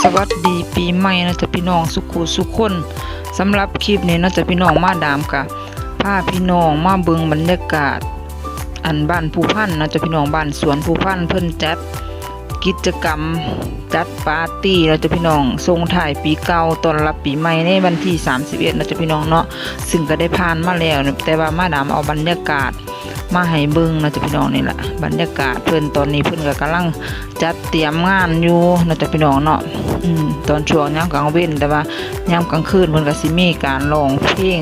สวัสดีปีใหม่นะจ๊ะพี่น้องสุขุสุขคนสำหรับคลิปนี้นะจ๊ะพี่น้องมาดามกะพาพี่น้องมาเบิ่งบรรยากาศ อันบ้านผู้พันนะจ๊ะพี่น้องบ้านสวนผู้พันเพิ่นจัดกิจกรรมจัดปาร์ตี้นะจ๊ะพี่น้องส่งท้ายปีเก่าต้อนรับปีใหม่ในวันที่ 31นะจ๊ะพี่น้องเนาะซึ่งก็ได้ผ่านมาแล้วแต่ว่ามาดามเอาบรรยากาศ มาให้เบิ่งนะจ๊ะพี่น้องนี่แหละบรรยากาศเพิ่อนตอนนี้เพิ่อนก็กำลังจัดเตรียมงานอยู่นะจ๊ะพี่น้องเนาะตอนช่วงยามกลางเว้นแต่ว่ายามกลางคืนเพิ่อนก็สิมีการร้องเพลง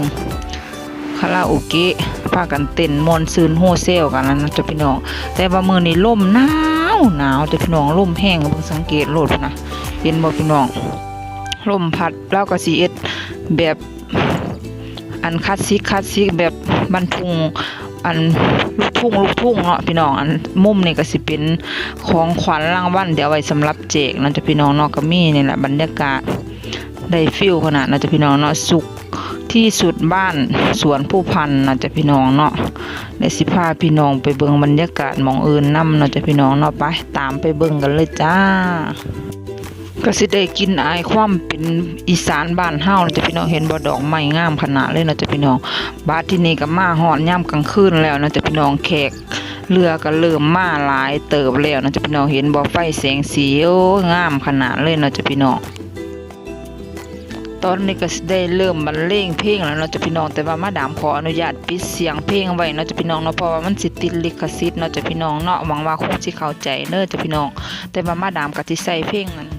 คาราโอเกะพากันเต้นมวนซืนโฮเซลกันนะจ๊ะพี่น้อง แต่ว่ามือนี้ลมหนาวหนาวจ๊ะพี่น้องลมแห้งเพิ่งสังเกตโลดนะเห็นบ่พี่น้องลมพัดแล้วก็สิเอ็ดแบบอันคลาสสิกคลาสสิกแบบบรรทุง อันลูกทุ่งลูกทุ่งเนาะพี่น้องอันมุมนี่ก็สิเป็นของขวัญรางวัลเดี๋ยวไว้สำหรับแจกเนาะจ้ะพี่น้องเนาะก็มีนี่แหละบรรยากาศได้ฟิลขนาดเนาะจ้ะพี่น้องเนาะสุขที่สุดบ้านสวนผู้พันเนาะจ้ะพี่น้องเนาะได้สิพาพี่น้องไปเบิ่งบรรยากาศมองอื่นนํเนาะจ้ะพี่น้องเนาะไปตามไปเบิ่งกันเลยจ้า ก็สิได้กินอายความเป็นอีสานบ้านเฮาเนาะจ้ะพี่น้องเห็นบ่ดอกไม้งามขนาดเลยเนาะจ้ะพี่น้องบาดที่นี่ก็มาฮอดย่ำกลางคืนแล้วเนาะจ้ะพี่น้องแขกเรือก็เริ่มมาหลายเติบแล้วเนาะจ้ะพี่น้องเห็นบ่ไฟแสงสีโอ้งามขนาดเลยเนาะจ้ะพี่น้องตอนนี้ก็ได้เริ่มบรรเลงเพลงแล้วเนาะจะพี่น้องแต่ว่ามาดามขออนุญาตปิดเสียงเพลงไว้เนาะจะพี่น้องเนาะเพราะว่ามันสิติดลิขสิทธิ์เนาะจะพี่น้องเนาะหวังว่าคงสิเข้าใจเด้อจะพี่น้อง แต่ว่ามาดามก็สิใส่เพลงนั้น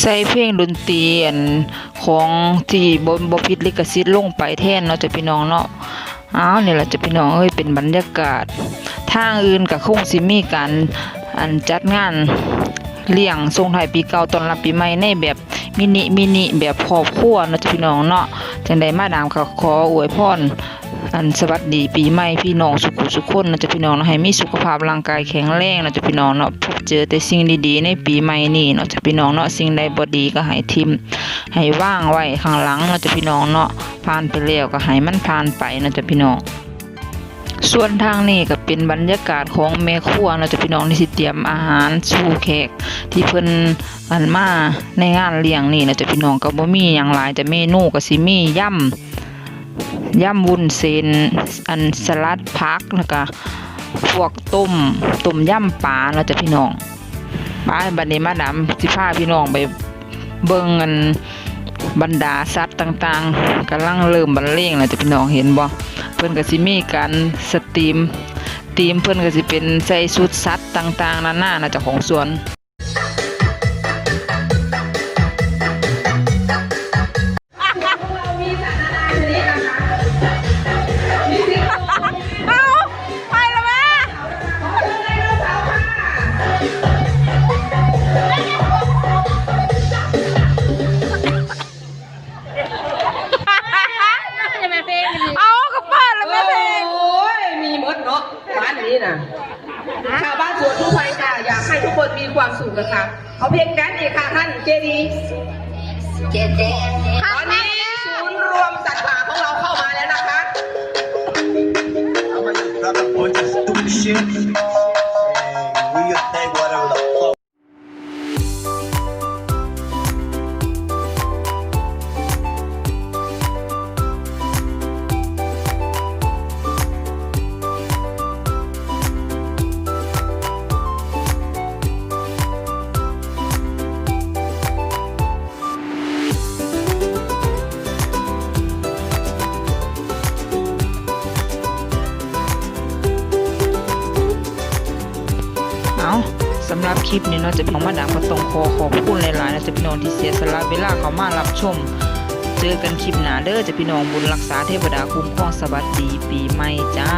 ใส่เพลงดนตรีอันของที่บนบพิดลิขสิทธิ์ลงไปแทนเนาะจะพี่น้องเนาะอ้าวนี่แหละจะพี่น้องเอ้ยเป็นบรรยากาศ ทางอื่นก็คงสิมีการอันจัดงานเลี้ยงส่งไทยปีเก่าตอนรับปีใหม่ในแบบมินิมินิแบบครอบครัวเนาะจะพี่น้องเนาะจังใดมาดามก็ขออวยพร อันสวัสดีปีใหม่พี่น้องสุขุสุขคนนะจ๊ะพี่น้องเนาะให้มีสุขภาพร่างกายแข็งแรงนะจ๊ะพี่น้องเนาะพบเจอแต่สิ่งดีๆในปีใหม่นี้เนาะจ๊ะพี่น้องเนาะสิ่งใดบ่ดีก็ให้ทิมให้ว่างไว้ข้างหลังเนาะจ๊ะพี่น้องเนาะผ่านไปแล้วก็ให้มันผ่านไปเนาะจ๊ะพี่น้องส่วนทางนี้ก็เป็นบรรยากาศของแม่ครัวเนาะจ๊ะพี่น้องที่สิเตรียมอาหารสู่แขกที่เพิ่นอันมาในงานเลี้ยงนี่เนาะจ๊ะพี่น้องก็บ่มีหยังหลายแต่เมนูก็สิมียำ ย่ำวุ้นเส้นอันสลัดพักแล้วก็พวกต้มต้มย่ำปลาเราจะพี่น้องบ้าบัดนี้มาดามสิพาพี่น้องไปเบิ่งกันบรรดาสัตว์ต่างๆกำลังเริ่มบรรเลงแล้วจะพี่น้องเห็นบ่เพิ่นก็สิมีการสตรีมทีมเพิ่นก็สิเป็นใส่ชุดสัตว์ต่างๆนานานะเจ้าของสวน มีความสุขนะคะเอาเพลงแดนซ์อีกค่ะท่านเจดีตอนนี้ศูนย์รวมสัตว์ป่าของเราเข้ามาแล้วนะคะ สำหรับคลิปนี้เนาะจะเป็นของมาดามก็ต้องขอขอบคุณหลายๆนะจะพี่น้องที่เสียสละเวลาเขามารับชม เจอกันคลิปหน้าเด้อจะพี่น้องบุญรักษาเทวดาคุ้มครองสวัสดีปีใหม่จ้า